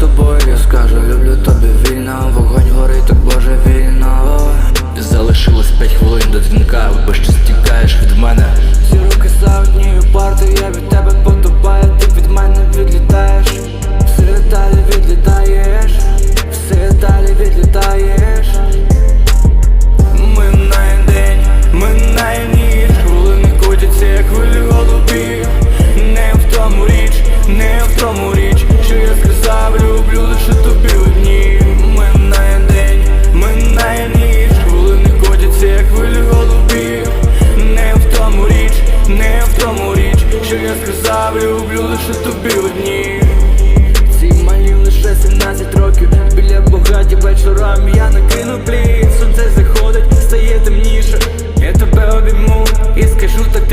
тобою, я скажу, люблю тобі вільно Вогонь горить, так Боже, вільно. Залишилось п'ять хвилин до дзвінка, бо ще стікаєш від мене сказав, люблю лише тобі одні. Ці малі лише 17 років. Біля богаті вечорами я накину плід. Сонце заходить, стає темніше. Я тебе обійму і скажу так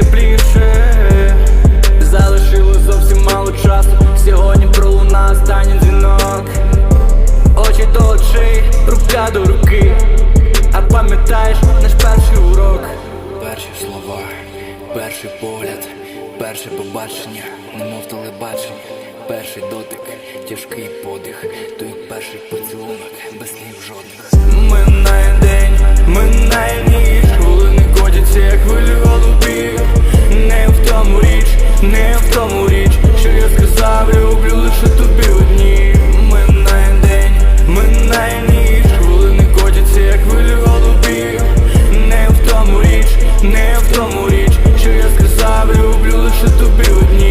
погляд, перше побачення, немов телебачення, перший дотик, тяжкий подих, той перший поцілунок, без слів жодних. Минає день, минає ніч, не котяться, як хвилі голубів. Не в тому річ, не в тому річ, що я сказав, люблю лише тобі одні. Минає день, минає ніч, хвилини котяться, як хвилі голубів. Не в тому річ, не в тому річ. to be with.